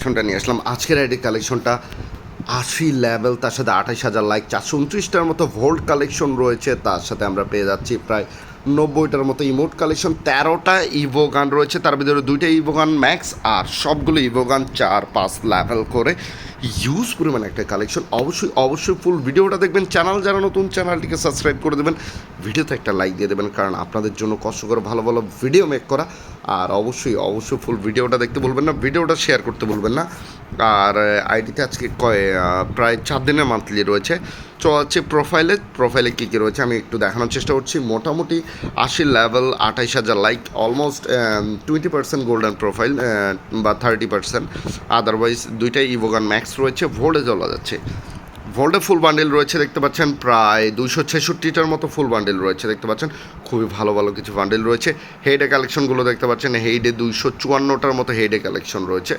কালেকশনটা নিয়ে আসলাম। আজকের আইডি কালেকশনটা আশি লেভেল তার সাথে আঠাশ হাজার লাইক চারশো উনত্রিশটার মতো ভোল্ট কালেকশন রয়েছে। তার সাথে আমরা পেয়ে যাচ্ছি প্রায় নব্বইটার মতো ইমোট কালেকশন তেরোটা ইভো গান রয়েছে। তার ভিতরে দুইটা ইভো গান ম্যাক্স আর সবগুলো ইভো গান চার পাঁচ লেভেল করে। ইউজ পরিমাণ একটা কালেকশন অবশ্যই অবশ্যই ফুল ভিডিওটা দেখবেন। চ্যানেল যারা নতুন চ্যানেলটিকে সাবস্ক্রাইব করে দেবেন। ভিডিওতে একটা লাইক দিয়ে দেবেন, কারণ আপনাদের জন্য কষ্ট করে ভালো ভালো ভিডিও মেক করা। আর অবশ্যই অবশ্যই ফুল ভিডিওটা দেখতে বলবেন না। ভিডিওটা শেয়ার করতে বলবেন না। আর আইডিতে আজকে কয় প্রায় চার দিনের মান্থলি রয়েছে। হচ্ছে প্রোফাইলে প্রোফাইলে কী কী রয়েছে আমি একটু দেখানোর চেষ্টা করছি। মোটামুটি আশি লেভেল আঠাইশ হাজার like almost twenty percent golden profile বা থার্টি পার্সেন্ট আদারওয়াইজ দুইটাই ইভোগান ম্যাক্স রয়েছে ভোল্টে চলা যাচ্ছে। ভোল্টে ফুল বান্ডেল রয়েছে, দেখতে পাচ্ছেন, প্রায় দুশো ছেষট্টিটার মতো ফুল বান্ডেল রয়েছে, দেখতে পাচ্ছেন। খুবই ভালো ভালো কিছু বান্ডেল রয়েছে। হেডে কালেকশনগুলো দেখতে পাচ্ছেন হেডে দুইশো চুয়ান্নটার মতো হেডে কালেকশন রয়েছে।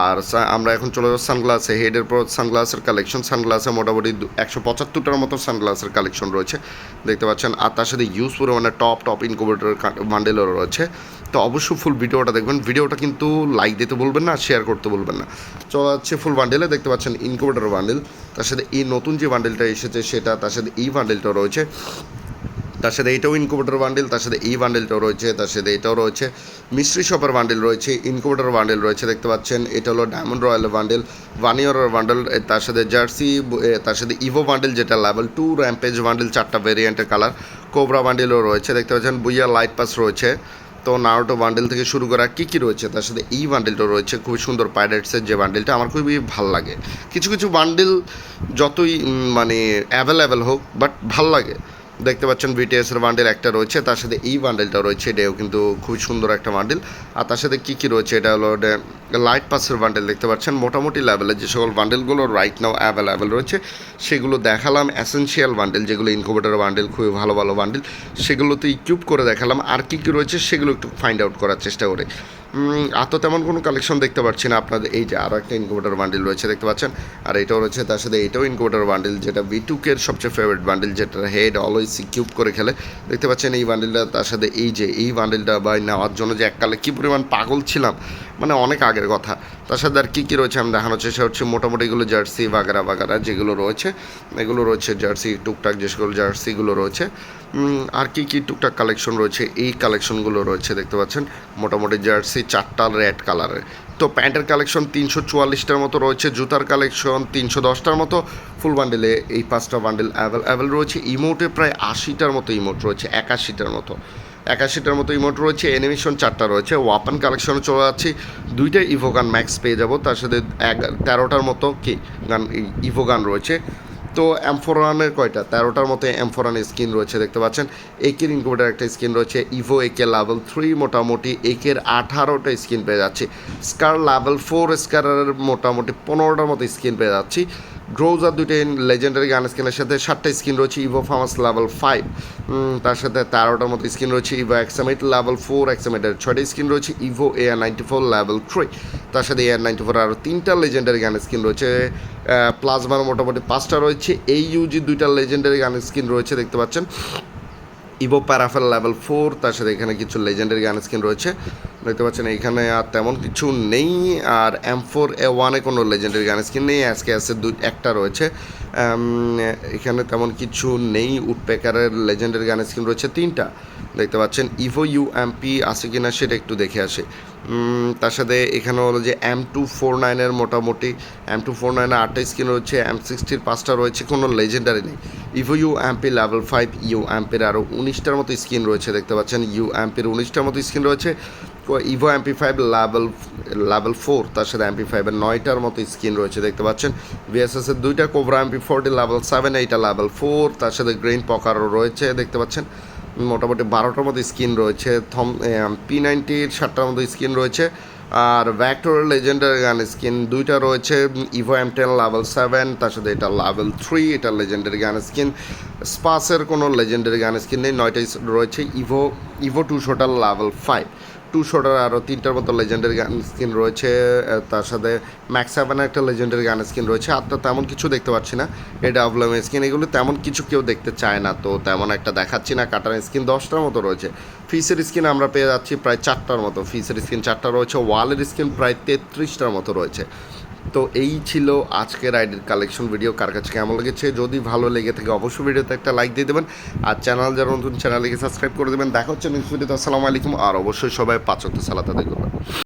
আর আমরা এখন চলে যাব সানগ্লাসে হেডের পর সানগ্লাসের কালেকশন সানগ্লাসে মোটামুটি একশো পঁচাত্তরটার মতো সানগ্লাসের কালেকশন রয়েছে। দেখতে পাচ্ছেন, আর তার সাথে ইউজ পরিমাণে টপ টপ ইনকুবেটর বান্ডেলও রয়েছে। তো অবশ্যই ফুল ভিডিওটা দেখবেন। ভিডিওটা কিন্তু লাইক দিতে বলবেন না শেয়ার করতে বলবেন না। চলা যাচ্ছে ফুল বান্ডেলে দেখতে পাচ্ছেন ইনকুবেটর বান্ডেল তার সাথে এই নতুন যে বান্ডেলটা এসেছে, সেটা তার সাথে এই বান্ডেলটা রয়েছে। তার সাথে এটাও ইনকুবেটর বান্ডেল তার সাথে এই বান্ডেলটাও রয়েছে, তার সাথে এটাও রয়েছে। মিস্ট্রি শপের বান্ডেল রয়েছে ইনকুবেটর বান্ডেল রয়েছে, দেখতে পাচ্ছেন, এটা হলো ডায়মন্ড রয়্যাল বান্ডেল ওয়ান ইয়ারের বান্ডেল তার সাথে জার্সি তার সাথে ইভো বান্ডেল যেটা লেভেল টু র্যাম্পেজ বান্ডেল চারটা ভেরিয়েন্টের কালার কোবরা বান্ডেলও রয়েছে, দেখতে পাচ্ছেন বুইয়া লাইট পাস রয়েছে। তো নারোটো বান্ডেল থেকে শুরু করা কী কী রয়েছে, তার সাথে এই বান্ডেলটা রয়েছে, খুবই সুন্দর পাইরেটসের যে বান্ডেলটা আমার খুবই ভালো লাগে। কিছু কিছু বান্ডেল যতই মানে অ্যাভেলেবেল হোক বাট ভালো লাগে। দেখতে পাচ্ছেন বিটিএসের বান্ডেল একটা রয়েছে, তার সাথে এই বান্ডেলটা রয়েছে, এটাও কিন্তু খুবই সুন্দর একটা বান্ডেল আর তার সাথে কী কী রয়েছে, এটা হলো লাইট পাসের বান্ডেল দেখতে পাচ্ছেন। মোটামুটি লেভেলের যে সকল বান্ডেলগুলো রাইট নাও অ্যাভেলেবেল রয়েছে, সেগুলো দেখালাম। অ্যাসেন্সিয়াল বান্ডেল যেগুলো ইনকুবেটার বান্ডেল খুবই ভালো ভালো বান্ডেল সেগুলোতে ইকুইপ করে দেখালাম। আর কী কী রয়েছে, সেগুলো একটু ফাইন্ড আউট করার চেষ্টা করে। আর তো তেমন কোনো কালেকশন দেখতে পাচ্ছি না। আপনাদের এই যে আরও একটা ইনকুবেটার বান্ডিল রয়েছে, দেখতে পাচ্ছেন? আর এটাও রয়েছে, তার সাথে এটাও ইনকুবেটার বান্ডিল যেটা বিটুকের সবচেয়ে ফেভারিট বান্ডিল যেটা হেড অলওয়েজ কিউব করে খেলে। দেখতে পাচ্ছেন এই বান্ডিলটা তার সাথে এই যে এই বান্ডিলটা বা নেওয়ার জন্য যে এককালে কী পরিমাণ পাগল ছিলাম মানে অনেক আগের কথা। তার সাথে আর কী কী রয়েছে আমি দেখানোর চেষ্টা হচ্ছে মোটামুটি এগুলো জার্সি, বাগারা বাগারা যেগুলো রয়েছে, এগুলো রয়েছে জার্সি, টুকটাক যে সকল জার্সিগুলো রয়েছে। আর কী কী টুকটাক কালেকশন রয়েছে? এই কালেকশনগুলো রয়েছে, দেখতে পাচ্ছেন? মোটামুটি জার্সি চারটা রেড কালারের তো প্যান্টের কালেকশন তিনশো চুয়াল্লিশটার মতো রয়েছে, জুতার কালেকশন তিনশো দশটার মতো ফুল বান্ডেলে এই পাঁচটা বান্ডেল অ্যাভেল অ্যাভেল রয়েছে। ইমোটে প্রায় আশিটার মতো ইমোট রয়েছে, একাশিটার মতো। একাশিটার মতো ইমোট রয়েছে অ্যানিমেশন চারটা রয়েছে ওয়াপান কালেকশনে চলে যাচ্ছি। দুইটা ইভো গান ম্যাক্স পেয়ে যাব, তার সাথে এক, তেরোটার মতো কি গান ইভো গান রয়েছে। তো এমফোরানের কয়টা? তেরোটার মতো এমফোরানের স্কিন রয়েছে, দেখতে পাচ্ছেন। একের ইনকুবেটার একটা স্কিন রয়েছে ইভো একে লেভেল থ্রি মোটামুটি একের আঠারোটা স্কিন পেয়ে যাচ্ছি। স্কার লেভেল ফোর স্কারের মোটামুটি পনেরোটার মতো স্কিন পেয়ে যাচ্ছি। গ্রোজার দুইটা লেজেন্ডারি গান স্কিনের সাথে, সাতটা স্কিন রয়েছে ইভো ফার্মাস লেভেল ফাইভ তার সাথে তেরোটার মতো স্কিন রয়েছে evo XM eight level four এক্সামিটের ছয়টা স্কিন রয়েছে evo air ninety four level three তার সাথে এয়ার নাইনটি ফোর আরও তিনটা লেজেন্ডারি গান স্কিন রয়েছে। প্লাজমার মোটামুটি পাঁচটা রয়েছে। এই ইউজি দুইটা লেজেন্ডারি গান স্কিন রয়েছে, দেখতে পাচ্ছেন। ইভো প্যারাফেল লেভেল ফোর তার সাথে এখানে কিছু লেজেন্ডারি গান স্কিন রয়েছে। দেখতে পাচ্ছেন এখানে আর তেমন কিছু নেই। আর এম ফোর এ ওয়ানে কোনো লেজেন্ডারি গান স্কিন নেই। আজকে আছে দুই একটা রয়েছে। এখানে তেমন কিছু নেই। উডপেকারের লেজেন্ডারি গান স্কিন রয়েছে তিনটা। দেখতে পাচ্ছেন ইভো ইউ এমপি আছে কিনা সেটা একটু দেখে আসে। তার সাথে এখানে হলো যে এম টু ফোর নাইনের মোটামুটি এম টু ফোর নাইনের আটটা স্কিন রয়েছে। এম সিক্সটির পাঁচটা রয়েছে, কোনো লেজেন্ডারি নেই। Evo U MP level five U এমপির আরও উনিশটার মতো স্কিন রয়েছে। দেখতে পাচ্ছেন ইউ এমপির উনিশটার মতো স্কিন রয়েছে। Evo MP five level level four তার সাথে এমপি ফাইভের নয়টার মতো স্ক্রিন রয়েছে, দেখতে পাচ্ছেন। বিএসএস এর দুইটা cobra MP forty level seven এইটা লেভেল ফোর তার সাথে গ্রেইন পকারও রয়েছে, দেখতে পাচ্ছেন। মোটামুটি বারোটার মতো স্কিন রয়েছে থম পি নাইনটির সাতটার মতো স্ক্রিন রয়েছে। আর ভ্যাক্টর লেজেন্ডারি গান স্কিন দুইটা রয়েছে evo M ten level seven তার সাথে এটা লেভেল থ্রি এটা লেজেন্ডারি গান স্কিন স্পাসের কোনো লেজেন্ডারি গান স্কিন নেই, নয়টাই রয়েছে ইভো ইভো টুশোটা লেভেল ফাইভ টু শোটার আরও তিনটার মতো লেজেন্ডের গান স্কিন রয়েছে তার সাথে ম্যাক্স সেভেনের একটা লেজেন্ডের গান স্কিন রয়েছে। আর তো তেমন কিছু দেখতে পাচ্ছি না। এটা অবলাম স্কিন এগুলো তেমন কিছু কেউ দেখতে চায় না। তো তেমন একটা দেখাচ্ছি না। কাটার স্কিন দশটার মতো রয়েছে। ফিসের স্কিন আমরা পেয়ে যাচ্ছি প্রায় চারটার মতো। ফিসের স্কিন চারটা রয়েছে। ওয়ালের স্কিন প্রায় তেত্রিশটার মতো রয়েছে। তো এই ছিল আজকের আইডির কালেকশন ভিডিও কার কাছে কেমন লেগেছে? যদি ভালো লেগে থাকে, অবশ্যই ভিডিওতে একটা লাইক দিয়ে দেবেন। আর চ্যানেল যারা নতুন চ্যানেলকে সাবস্ক্রাইব করে দেবেন। দেখা হচ্ছে নেক্সট ভিডিওতে আসসালামু আলাইকুম। আর অবশ্যই সবাই পাঁচ সালাত আদায় করবেন।